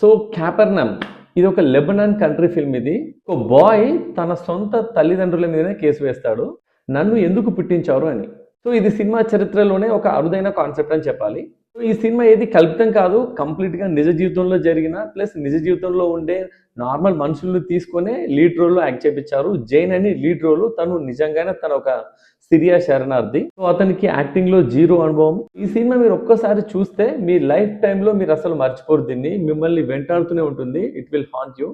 So క్యాపర్నమ్ ఇది ఒక Lebanon country film ఇది. ఒక బాయ్ తన సొంత తల్లిదండ్రుల మీదనే కేసు వేస్తాడు. నన్ను ఎందుకు పుట్టించారు అని. సో ఇది సినిమా చరిత్రలోనే ఒక అరుదైన కాన్సెప్ట్ అని చెప్పాలి. సో ఈ సినిమా ఏది కల్పితం కాదు కంప్లీట్గా నిజ జీవితంలో జరిగిన ప్లస్ నిజ జీవితంలో ఉండే నార్మల్ మనుషులను తీసుకొని లీడ్ రోల్లో యాక్ట్ చేపించారు. జైన్ అని లీడ్ రోల్ తను నిజంగానే తన ఒక సిరియా శరణార్థి. సో అతనికి యాక్టింగ్లో జీరో అనుభవం. ఈ సినిమా మీరు ఒక్కసారి చూస్తే మీ లైఫ్ టైంలో మీరు అసలు మర్చిపోరు దీన్ని. మిమ్మల్ని వెంటాడుతూనే ఉంటుంది. It will haunt you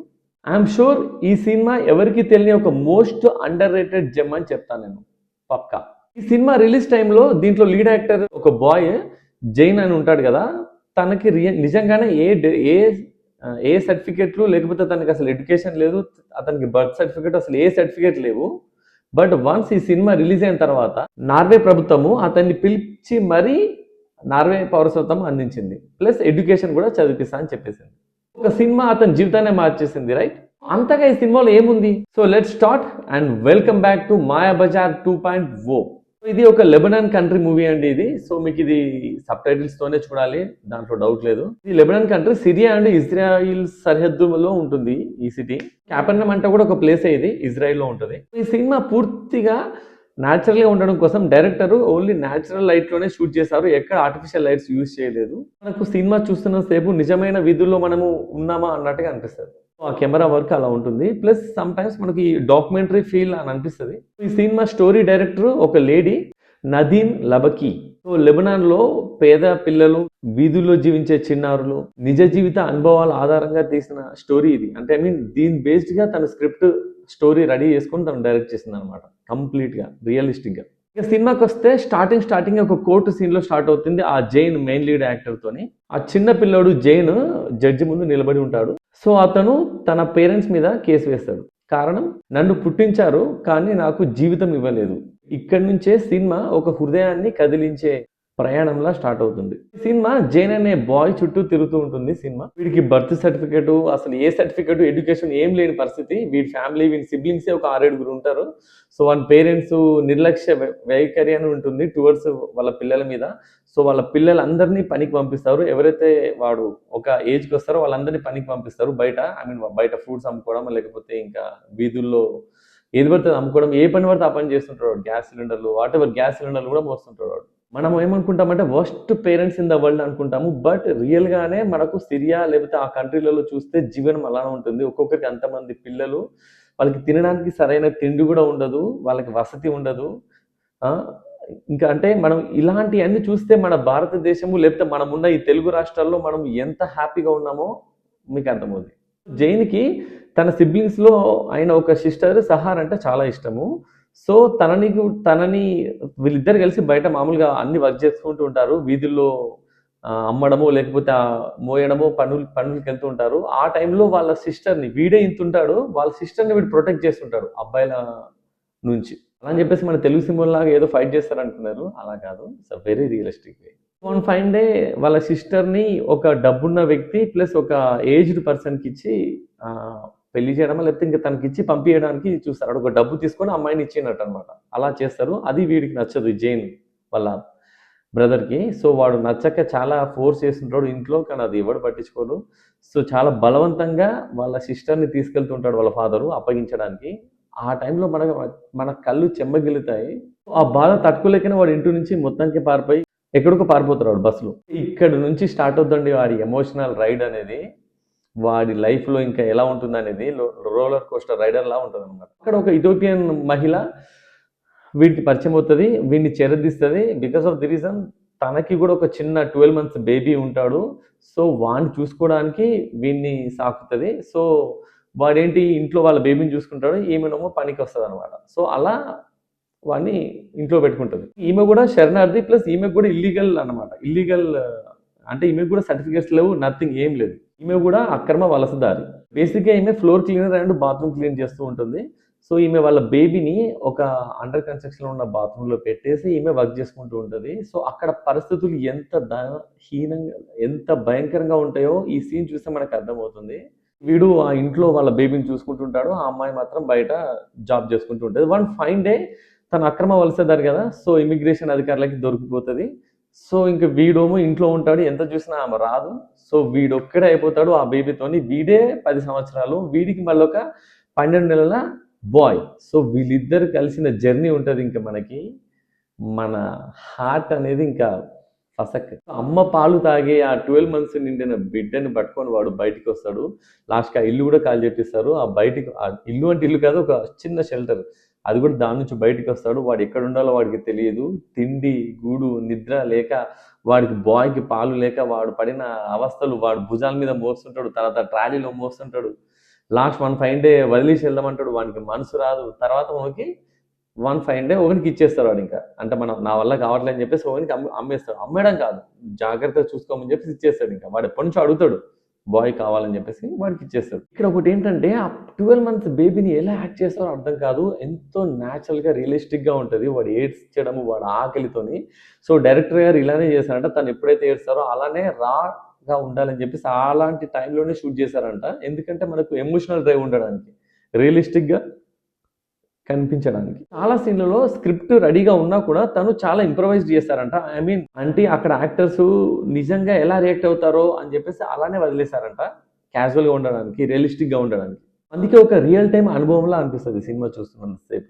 I'm sure ఈ సినిమా ఎవరికి తెలియని ఒక మోస్ట్ అండర్ రేటెడ్ జెమ్ అని చెప్తాను నేను. పక్కా. ఈ సినిమా రిలీజ్ టైంలో దీంట్లో లీడ్ యాక్టర్ ఒక బాయ్ జైన్ అని ఉంటాడు కదా. తనకి నిజంగానే ఏ ఏ ఏ సర్టిఫికెట్లు లేకపోతే తనకి అసలు ఎడ్యుకేషన్ లేదు అతనికి బర్త్ సర్టిఫికెట్ అసలు ఏ సర్టిఫికెట్ లేవు. బట్ వన్స్ ఈ సినిమా రిలీజ్ అయిన తర్వాత నార్వే ప్రభుత్వము అతన్ని పిలిచి మరీ నార్వే పౌరసత్వం అందించింది. ప్లస్ ఎడ్యుకేషన్ కూడా చదివిస్తా అని చెప్పేసింది. ఒక సినిమా అతని జీవితాన్ని మార్చేసింది రైట్ అంతగా ఈ సినిమాలో ఏముంది? So let start and welcome back to Maya Bazaar two point O ఇది ఒక లెబనాన్ కంట్రీ మూవీ అండి ఇది. సో మీకు ఇది సబ్ టైటిల్స్ తోనే చూడాలి. దాంట్లో డౌట్ లేదు. ఇది Lebanon country Syria and Israel సరిహద్దులో ఉంటుంది ఈ సిటీ క్యాపర్నమ్ అంటే కూడా ఒక ప్లేస్ ఇది ఇజ్రాయిల్లో ఉంటుంది. ఈ సినిమా పూర్తిగా natural గా ఉండడం కోసం డైరెక్టర్ ఓన్లీ న్యాచురల్ లైట్లోనే షూట్ చేశారు. ఎక్కడ ఆర్టిఫిషియల్ లైట్స్ యూజ్ చేయలేదు. మనకు సినిమా చూస్తున్న సేపు నిజమైన వీధుల్లో మనము ఉన్నామా అన్నట్టుగా అనిపిస్తుంది. ఆ కెమెరా వర్క్ అలా ఉంటుంది. ప్లస్ సమ్ టైమ్స్ మనకి డాక్యుమెంటరీ ఫీల్ అని అనిపిస్తుంది. ఈ సినిమా స్టోరీ డైరెక్టర్ ఒక లేడీ నదీన్ లబకి. సో లెబనాన్లో పేద పిల్లలు వీధుల్లో జీవించే చిన్నారులు నిజ జీవిత అనుభవాల ఆధారంగా తీసిన స్టోరీ ఇది. అంటే ఐ మీన్ దీని బేస్డ్గా తన స్క్రిప్ట్ స్టోరీ రెడీ చేసుకొని తను డైరెక్ట్ చేసింది అనమాట కంప్లీట్గా రియలిస్టిక్గా. ఇక సినిమాకి వస్తే స్టార్టింగ్ స్టార్టింగ్ ఒక కోర్టు సీన్లో స్టార్ట్ అవుతుంది ఆ జైన్ మెయిన్ లీడ్ యాక్టర్తోని ఆ చిన్న పిల్లోడు జైన్ జడ్జి ముందు నిలబడి ఉంటాడు. సో అతను తన పేరెంట్స్ మీద కేసు వేస్తాడు. కారణం నన్ను పుట్టించారు కానీ నాకు జీవితం ఇవ్వలేదు. ఇక్కడి నుంచే సినిమా ఒక హృదయాన్ని కదిలించే ప్రయాణంలా స్టార్ట్ అవుతుంది. సినిమా జైన్ అనే బాయ్ చుట్టూ తిరుగుతూ ఉంటుంది సినిమా. వీడికి బర్త్ సర్టిఫికేట్ అసలు ఏ సర్టిఫికేట్ ఎడ్యుకేషన్ ఏం లేని పరిస్థితి. వీడి ఫ్యామిలీ వీడి సిబ్లింగ్సే ఒక ఆరేడుగురు ఉంటారు. సో వాళ్ళ పేరెంట్స్ నిర్లక్ష్య వైఖరి అని ఉంటుంది టువర్డ్స్ వాళ్ళ పిల్లల మీద. సో వాళ్ళ పిల్లలందరినీ పనికి పంపిస్తారు. ఎవరైతే వాడు ఒక ఏజ్కి వస్తారో వాళ్ళందరినీ పనికి పంపిస్తారు బయట. ఐ మీన్ బయట ఫ్రూట్స్ అమ్ముకోవడం లేకపోతే ఇంకా వీధుల్లో ఏది పడితే అమ్ముకోవడం ఏ పని పడితే ఆ పని చేస్తుంటాడు గ్యాస్ సిలిండర్లు వాట్ ఎవర్ గ్యాస్ సిలిండర్లు కూడా మోస్తుంటాడు వాడు. మనం ఏమనుకుంటామంటే worst parents in the world అనుకుంటాము. బట్ రియల్గానే మనకు సిరియా లేకపోతే ఆ కంట్రీలలో చూస్తే జీవనం అలానే ఉంటుంది. ఒక్కొక్కరికి అంతమంది పిల్లలు వాళ్ళకి తినడానికి సరైన తిండి కూడా ఉండదు వాళ్ళకి వసతి ఉండదు. ఇంకా అంటే మనం ఇలాంటివన్నీ చూస్తే మన భారతదేశము లేకపోతే మనం ఉన్న ఈ తెలుగు రాష్ట్రాల్లో మనం ఎంత హ్యాపీగా ఉన్నామో మీకు అర్థమవుతుంది జైన్కి తన సిబ్లింగ్స్లో ఆయన ఒక సిస్టర్ సహార్ అంటే చాలా ఇష్టము. సో తనని తనని వీళ్ళిద్దరు కలిసి బయట మామూలుగా అన్ని వర్క్ చేసుకుంటూ ఉంటారు. వీధుల్లో అమ్మడమో లేకపోతే మోయడమో పనులు పనులకి వెళ్తూ ఉంటారు. ఆ టైంలో వాళ్ళ సిస్టర్ని వీడే ఇంతుంటాడు వాళ్ళ సిస్టర్ని వీడు ప్రొటెక్ట్ చేస్తుంటాడు అబ్బాయిల నుంచి. అలా అని చెప్పేసి మన తెలుగు సింబల్ లాగా ఏదో ఫైట్ చేస్తారనుకున్నారు. అలా కాదు. It's very realistic way one fine day వాళ్ళ సిస్టర్ని ఒక డబ్బున్న వ్యక్తి ప్లస్ ఒక ఏజ్డ్ పర్సన్కి ఇచ్చి పెళ్ళి చేయడమా లేకపోతే ఇంకా తనకి ఇచ్చి పంపించడానికి చూస్తారు. అక్కడ ఒక డబ్బు తీసుకొని అమ్మాయిని ఇచ్చినట్టు అనమాట అలా చేస్తారు. అది వీడికి నచ్చదు జైన్ వాళ్ళ బ్రదర్కి. సో వాడు నచ్చక చాలా ఫోర్స్ చేస్తుంటాడు ఇంట్లో కానీ అది ఎవడు పట్టించుకోడు. సో చాలా బలవంతంగా వాళ్ళ సిస్టర్ని తీసుకెళ్తుంటాడు వాళ్ళ ఫాదరు అప్పగించడానికి. ఆ టైంలో మన మన కళ్ళు చెమ్మగిలుతాయి. ఆ బాధ తట్టుకోలేకనే వాడు ఇంటి నుంచి మొత్తానికి పారిపోయి ఎక్కడికో పారిపోతాడు వాడు బస్సులో. ఇక్కడ నుంచి స్టార్ట్ అవుతుంది వాడి ఎమోషనల్ రైడ్ అనేది. వాడి లైఫ్లో ఇంకా ఎలా ఉంటుంది అనేది రోలర్ కోస్టర్ రైడర్లా ఉంటుంది అనమాట అక్కడ ఒక ఇథోపియన్ మహిళ వీడికి పరిచయం అవుతుంది వీడిని చెరదిస్తుంది. బికాస్ ఆఫ్ ది రీజన్ తనకి కూడా ఒక చిన్న ట్వెల్వ్ మంత్స్ బేబీ ఉంటాడు. సో వాడిని చూసుకోవడానికి వీడిని సాకుతుంది. సో వాడేంటి ఇంట్లో వాళ్ళ బేబీని చూసుకుంటాడు ఈమెనేమో పనికి వస్తుంది అనమాట సో అలా వాడిని ఇంట్లో పెట్టుకుంటుంది. ఈమె కూడా శరణార్థి ప్లస్ ఈమె కూడా ఇల్లీగల్ అన్నమాట. ఇల్లీగల్ అంటే ఈమె కూడా సర్టిఫికేట్స్ లేవు నథింగ్ ఏం లేదు. ఈమె కూడా అక్రమ వలసదారి. బేసిక్గా ఈమె floor cleaner and bathroom clean చేస్తూ ఉంటుంది. సో ఈమె వాళ్ళ బేబీని ఒక అండర్ కన్స్ట్రక్షన్లో ఉన్న బాత్రూంలో పెట్టేసి ఈమె వర్క్ చేసుకుంటూ ఉంటుంది. సో అక్కడ పరిస్థితులు ఎంత ద- హీనంగా ఎంత భయంకరంగా ఉంటాయో ఈ సీన్ చూస్తే మనకు అర్థమవుతుంది. వీడు ఆ ఇంట్లో వాళ్ళ బేబీని చూసుకుంటుంటాడు. ఆ అమ్మాయి మాత్రం బయట జాబ్ చేసుకుంటూ ఉంటుంది. వన్ ఫైన్ డే తన అక్రమ వలసదారు కదా. సో ఇమిగ్రేషన్ అధికారులకి దొరికిపోతుంది. సో ఇంక వీడేమో ఇంట్లో ఉంటాడు. ఎంత చూసినా ఆమె రాదు. సో వీడు ఒక్కడే అయిపోతాడు ఆ బేబీతోని. వీడే పది సంవత్సరాలు వీడికి మళ్ళీ ఒక పన్నెండు నెలల బాయ్. సో వీళ్ళిద్దరు కలిసిన జర్నీ ఉంటుంది ఇంకా మనకి. మన హార్ట్ అనేది ఇంకా ఫసక్. అమ్మ పాలు తాగే ఆ ట్వెల్వ్ మంత్స్ నిండిన బిడ్డని పట్టుకొని వాడు బయటికి వస్తాడు లాస్ట్కి ఆ ఇల్లు కూడా కాల్ చెప్పిస్తారు ఆ బయటికి ఆ ఇల్లు అంటే ఇల్లు కాదు ఒక చిన్న షెల్టర్. అది కూడా దాని నుంచి బయటికి వస్తాడు. వాడు ఎక్కడ ఉండాలో వాడికి తెలియదు. తిండి గూడు నిద్ర లేక వాడికి బాయ్కి పాలు లేక వాడు పడిన అవస్థలు వాడు భుజాల మీద మోస్తుంటాడు తర్వాత ట్రాలీలో మోస్తుంటాడు. లాస్ట్ వన్ ఫైవ్ డే వదిలేసి వెళ్దామంటాడు. వాడికి మనసు రాదు. తర్వాత మనకి వన్ ఫైవ్ డే ఒకరికి ఇచ్చేస్తారు వాడు ఇంకా. అంటే మనం నా వల్ల కావట్లేదు అని చెప్పేసి ఒకరికి అమ్మేస్తాడు. అమ్మేయడం కాదు. జాగ్రత్తగా చూసుకోమని చెప్పేసి ఇచ్చేస్తాడు ఇంకా. వాడు ఎప్పటి నుంచో అడుగుతాడు. బాయ్ కావాలని చెప్పేసి వాడికి ఇచ్చేస్తారు. ఇక్కడ ఒకటి ఏంటంటే ఆ ట్వెల్వ్ మంత్స్ బేబీని ఎలా యాక్ట్ చేస్తారో అర్థం కాదు. ఎంతో న్యాచురల్గా రియలిస్టిక్గా ఉంటుంది. వాడు ఏడ్చడము వాడు ఆకలితోని. సో డైరెక్టర్ గారు ఇలానే చేశారంట. తను ఎప్పుడైతే ఏడ్స్తారో అలానే రాగా ఉండాలని చెప్పేసి అలాంటి టైంలోనే షూట్ చేశారంట. ఎందుకంటే మనకు ఎమోషనల్ డ్రైవ్ ఉండడానికి. రియలిస్టిక్గా కనిపించడానికి. చాలా సీన్లలో స్క్రిప్ట్ రెడీగా ఉన్నా కూడా తను చాలా ఇంప్రవైజ్ చేస్తారంట. ఐ మీన్ అంటే అక్కడ యాక్టర్స్ నిజంగా ఎలా రియాక్ట్ అవుతారో అని చెప్పేసి అలానే వదిలేశారంట. క్యాజువల్గా ఉండడానికి రియలిస్టిక్గా ఉండడానికి. అందుకే ఒక రియల్ టైం అనుభవంలా అనిపిస్తుంది సినిమా చూస్తున్నంతసేపు.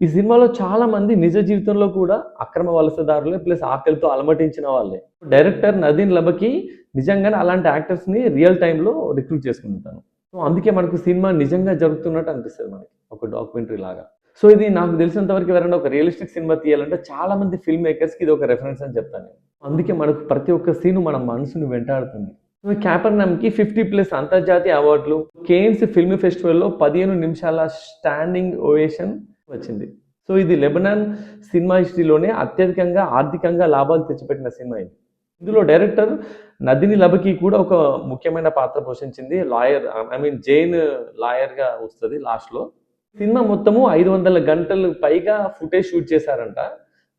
ఈ సినిమాలో చాలా మంది నిజ జీవితంలో కూడా అక్రమ వలసదారులే ప్లస్ ఆకలితో అలమటించిన వాళ్ళే. డైరెక్టర్ నదీన్ లబకి నిజంగానే అలాంటి యాక్టర్స్ని రియల్ టైంలో రిక్రూట్ చేసుకుంటాను సో అందుకే మనకు సినిమా నిజంగా జరుగుతున్నట్టు అనిపిస్తుంది మనకి. ఒక డాక్యుమెంటరీ లాగా. సో ఇది నాకు తెలిసినంతవరకు ఎవరైనా ఒక రియలిస్టిక్ సినిమా తీయాలంటే చాలా మంది ఫిల్మ్ మేకర్స్కి ఇది ఒక రెఫరెన్స్ అని చెప్తాను అందుకే మనకు ప్రతి ఒక్క సీను మన మనసుని వెంటాడుతుంది. సో క్యాపర్నమ్కి ఫిఫ్టీ ప్లస్ అంతర్జాతీయ అవార్డులు. కేన్స్ ఫిల్మ్ ఫెస్టివల్లో పదిహేను నిమిషాల స్టాండింగ్ ఓవేషన్ వచ్చింది. సో ఇది లెబనాన్ సినిమా హిస్టరీలోనే అత్యధికంగా ఆర్థికంగా లాభాలు తెచ్చిపెట్టిన సినిమా ఇది. ఇందులో డైరెక్టర్ నదిని లబకి కూడా ఒక ముఖ్యమైన పాత్ర పోషించింది. లాయర్ ఐ మీన్ జైన్ లాయర్గా వస్తుంది లాస్ట్లో సినిమా మొత్తము ఐదు వందల గంటలు పైగా ఫుటేజ్ షూట్ చేశారంట.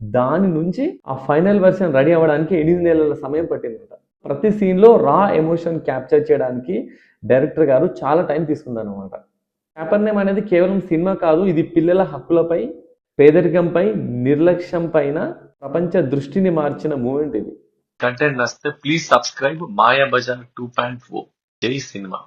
దాని నుంచి ఆ ఫైనల్ వెర్షన్ రెడీ అవ్వడానికి ఎనిమిది నెలల సమయం పట్టిందంట. ప్రతి సీన్లో రా ఎమోషన్ క్యాప్చర్ చేయడానికి డైరెక్టర్ గారు చాలా టైం తీసుకుందనమాట అనమాట నేమ్ అనేది కేవలం సినిమా కాదు ఇది పిల్లల హక్కులపై పేదరికంపై నిర్లక్ష్యం పైన ప్రపంచ దృష్టిని మార్చిన మూమెంట్ ఇది. కంటెంట్ నచ్చితే please subscribe Maya Bazar two point four జై సినిమా.